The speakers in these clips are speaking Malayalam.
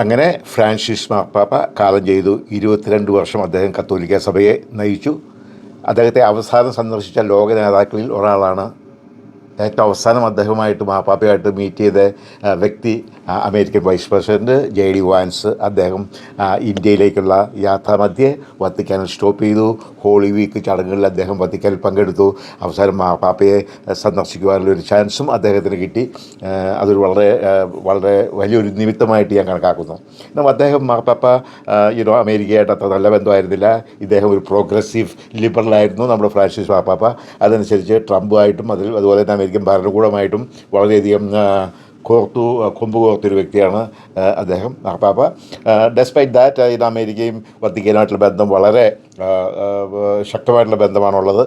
അങ്ങനെ ഫ്രാൻസിസ് മാർപ്പാപ്പ കാലം ചെയ്തു. ഇരുപത്തിരണ്ട് വർഷം അദ്ദേഹം കത്തോലിക്ക സഭയെ നയിച്ചു. അദ്ദേഹത്തെ അവസാനം സന്ദർശിച്ച ലോക നേതാക്കളിൽ ഒരാളാണ്. ഏറ്റവും അവസാനം അദ്ദേഹമായിട്ട് മാപ്പാപ്പയായിട്ട് മീറ്റ് ചെയ്ത വ്യക്തി American vice president J D Vance അദ്ദേഹം ഇന്ത്യയിലേക്കുള്ള യാത്രാമധ്യേ വത്തിക്കാനിൽ സ്റ്റോപ്പ് ചെയ്തു. ഹോളി വീക്ക് ചടങ്ങുകളിൽ അദ്ദേഹം വത്തിക്കാനിൽ പങ്കെടുത്തു. അവസാനം മാപ്പാപ്പയെ സന്ദർശിക്കുവാനുള്ള ഒരു ചാൻസും അദ്ദേഹത്തിന് കിട്ടി. അതൊരു വളരെ വളരെ വലിയൊരു നിമിത്തമായിട്ട് ഞാൻ കണക്കാക്കുന്നു. എന്നാൽ അദ്ദേഹം മാപ്പാപ്പ യുനോ അമേരിക്കയായിട്ട് അത്ര നല്ല ബന്ധമായിരുന്നില്ല. ഇദ്ദേഹം ഒരു പ്രോഗ്രസീവ് ലിബറലായിരുന്നു നമ്മുടെ ഫ്രാൻസിസ് മാപ്പാപ്പ അതനുസരിച്ച് ട്രംപുമായിട്ടും അതിൽ അതുപോലെ തന്നെ അമേരിക്കൻ ഭരണകൂടമായിട്ടും വളരെയധികം കോർത്തു കൊമ്പ് കോർത്തൊരു വ്യക്തിയാണ് അദ്ദേഹം മാർപ്പാപ്പ ഡെസ്പൈറ്റ് ദാറ്റ് ഇത് അമേരിക്കയും വത്തിക്കാനായിട്ടുള്ള ബന്ധം വളരെ ശക്തമായിട്ടുള്ള ബന്ധമാണുള്ളത്.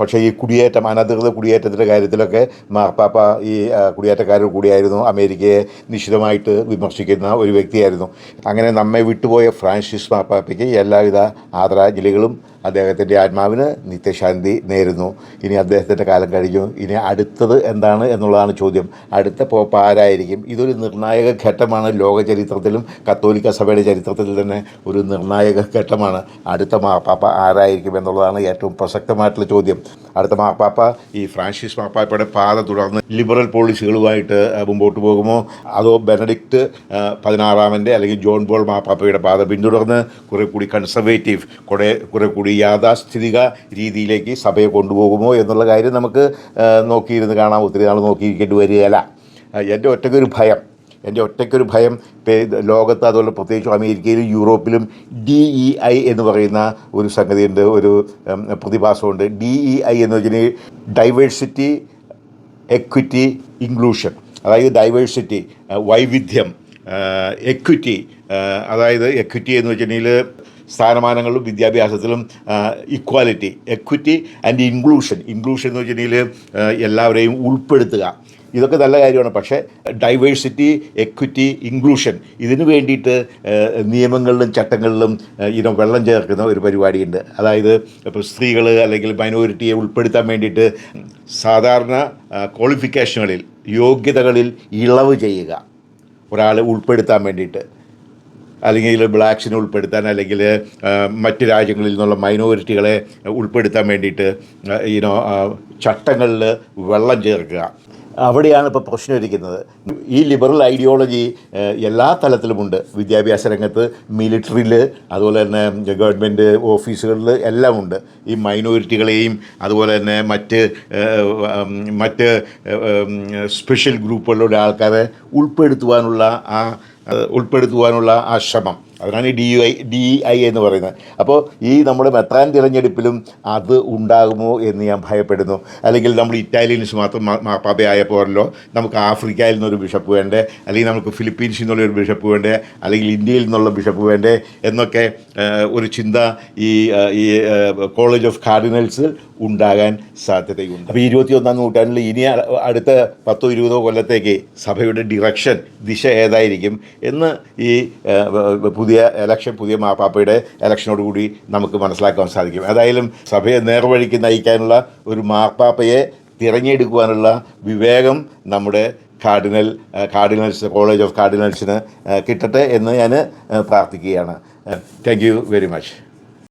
പക്ഷേ ഈ കുടിയേറ്റം അനധികൃത കുടിയേറ്റത്തിന്റെ കാര്യത്തിലൊക്കെ മാർപ്പാപ്പ ഈ ആ, കുടിയേറ്റക്കാരുടെ കൂടിയായിരുന്നു. അമേരിക്കയെ നിശിതമായിട്ട് വിമർശിക്കുന്ന ഒരു വ്യക്തിയായിരുന്നു. അങ്ങനെ നമ്മെ വിട്ടുപോയ ഫ്രാൻസിസ് മാർപ്പാപ്പയ്ക്ക് എല്ലാവിധ ആദരാഞ്ജലികളും അദ്ദേഹത്തിന്റെ ആത്മാവിന് നിത്യശാന്തി നേരുന്നു. ഇനി അദ്ദേഹത്തിന്റെ കാലം കഴിഞ്ഞു. ഇനി അടുത്തത് എന്താണ് എന്നുള്ളതാണ് ചോദ്യം. അടുത്ത പോപ്പ് ആരായിരിക്കും? ഇതൊരു നിർണായക ഘട്ടമാണ്. ലോക ചരിത്രത്തിലും കത്തോലിക്ക സഭയുടെ ചരിത്രത്തിൽ തന്നെ ഒരു നിർണായക ഘട്ടമാണ്. അടുത്ത മാപ്പാപ്പ ആരായിരിക്കും എന്നുള്ളതാണ് ഏറ്റവും പ്രസക്തമായിട്ടുള്ള ചോദ്യം. അടുത്ത മാപ്പാപ്പ ഈ ഫ്രാൻസിസ് മാപ്പാപ്പയുടെ പാത തുടർന്ന് ലിബറൽ പോളിസികളുമായിട്ട് മുമ്പോട്ട് പോകുമോ? അതോ ബെനഡിക്റ്റ് പതിനാറാമന്റെ അല്ലെങ്കിൽ ജോൺ ബോൾ മാപ്പാപ്പയുടെ പാത പിന്തുടർന്ന് കുറേ കൂടി കൺസർവേറ്റീവ് കുറെ കുറേ കൂടി യാഥാസ്ഥിതിക രീതിയിലേക്ക് സഭയെ കൊണ്ടുപോകുമോ എന്നുള്ള കാര്യം നമുക്ക് നോക്കിയിരുന്ന് കാണാം. ഒത്തിരി നാൾ നോക്കിയിരിക്കേണ്ടി വരികയല്ല. എന്റെ ഒറ്റയ്ക്കൊരു ഭയം എന്റെ ഒറ്റയ്ക്കൊരു ഭയം ലോകത്ത് അതുപോലെ പ്രത്യേകിച്ചും അമേരിക്കയിലും യൂറോപ്പിലും ഡി ഇ ഐ എന്ന് പറയുന്ന ഒരു സംഗതിയുണ്ട് ഒരു പ്രതിഭാസമുണ്ട്. ഡി ഇ ഐ എന്ന് വെച്ചിട്ടുണ്ടെങ്കിൽ ഡൈവേഴ്സിറ്റി എക്വിറ്റി ഇൻക്ലൂഷൻ അതായത് ഡൈവേഴ്സിറ്റി വൈവിധ്യം എക്വിറ്റി അതായത് എക്വിറ്റി എന്ന് വെച്ചിട്ടുണ്ടെങ്കിൽ സ്ഥാനമാനങ്ങളിലും വിദ്യാഭ്യാസത്തിലും equality equity and inclusion inclusion എന്ന് വെച്ചിട്ടുണ്ടെങ്കിൽ എല്ലാവരെയും ഉൾപ്പെടുത്തുക. ഇതൊക്കെ നല്ല കാര്യമാണ്. പക്ഷേ ഡൈവേഴ്സിറ്റി എക്വിറ്റി ഇൻക്ലൂഷൻ ഇതിനു വേണ്ടിയിട്ട് നിയമങ്ങളിലും ചട്ടങ്ങളിലും ഇതിനെ വെള്ളം ചേർക്കുന്ന ഒരു പരിപാടിയുണ്ട്. അതായത് ഇപ്പോൾ സ്ത്രീകൾ അല്ലെങ്കിൽ മൈനോറിറ്റിയെ ഉൾപ്പെടുത്താൻ വേണ്ടിയിട്ട് സാധാരണ ക്വാളിഫിക്കേഷനുകളിൽ യോഗ്യതകളിൽ ഇളവ് ചെയ്യുക. ഒരാളെ ഉൾപ്പെടുത്താൻ വേണ്ടിയിട്ട്. അല്ലെങ്കിൽ ബ്ലാക്സിനെ ഉൾപ്പെടുത്താൻ അല്ലെങ്കിൽ മറ്റ് രാജ്യങ്ങളിൽ നിന്നുള്ള മൈനോറിറ്റികളെ ഉൾപ്പെടുത്താൻ വേണ്ടിയിട്ട് ഈനോ ചട്ടങ്ങളിൽ വെള്ളം ചേർക്കുക. അവിടെയാണ് ഇപ്പോൾ പ്രശ്നം ഇരിക്കുന്നത്. ഈ ലിബറൽ ഐഡിയോളജി എല്ലാ തലത്തിലുമുണ്ട് വിദ്യാഭ്യാസ രംഗത്ത് മിലിറ്ററിയിൽ അതുപോലെ തന്നെ ഗവൺമെന്റ് ഓഫീസുകളിൽ എല്ലാം ഉണ്ട്. ഈ മൈനോറിറ്റികളെയും അതുപോലെ തന്നെ മറ്റ് മറ്റ് സ്പെഷ്യൽ ഗ്രൂപ്പുകളിലൂടെ ആൾക്കാരെ ഉൾപ്പെടുത്തുവാനുള്ള ആ ഉൾപ്പെടുത്തുവാനുള്ള ആ ശ്രമം. അതിനാണ് ഈ D U I D I എന്ന് പറയുന്നത്. അപ്പോൾ ഈ നമ്മൾ മെത്രാൻ തിരഞ്ഞെടുപ്പിലും അത് ഉണ്ടാകുമോ എന്ന് ഞാൻ ഭയപ്പെടുന്നു. അല്ലെങ്കിൽ നമ്മൾ ഇറ്റാലിയൻസ് മാത്രം മാപ്പാപ്പയായ പോരല്ലോ നമുക്ക് ആഫ്രിക്കയിൽ നിന്നൊരു ബിഷപ്പ് വേണ്ടേ? അല്ലെങ്കിൽ നമുക്ക് ഫിലിപ്പീൻസിൽ നിന്നുള്ള ഒരു ബിഷപ്പ് വേണ്ടേ? അല്ലെങ്കിൽ ഇന്ത്യയിൽ നിന്നുള്ള ബിഷപ്പ് വേണ്ടേ? എന്നൊക്കെ ഒരു ചിന്ത ഈ ഈ കോളേജ് ഓഫ് കാർഡിനൽസിൽ ഉണ്ടാകാൻ സാധ്യതയുണ്ട്. അപ്പോൾ ഇരുപത്തിയൊന്നാം നൂറ്റാണ്ടിൽ ഇനി അടുത്ത പത്തോ ഇരുപതോ കൊല്ലത്തേക്ക് സഭയുടെ ഡിറക്ഷൻ ദിശ ഏതായിരിക്കും? എന്ന് ഈ പുതിയ എലക്ഷൻ പുതിയ മാപ്പാപ്പയുടെ എലക്ഷനോടുകൂടി നമുക്ക് മനസ്സിലാക്കാൻ സാധിക്കും. ഏതായാലും സഭയെ നേർവഴിക്ക് നയിക്കാനുള്ള ഒരു മാപ്പാപ്പയെ തിരഞ്ഞെടുക്കുവാനുള്ള വിവേകം നമ്മുടെ കാർഡിനൽ കാർഡിനൽസ് കോളേജ് ഓഫ് കാർഡിനൽസിന് കിട്ടട്ടെ എന്ന് ഞാൻ പ്രാർത്ഥിക്കുകയാണ്. Thank you very much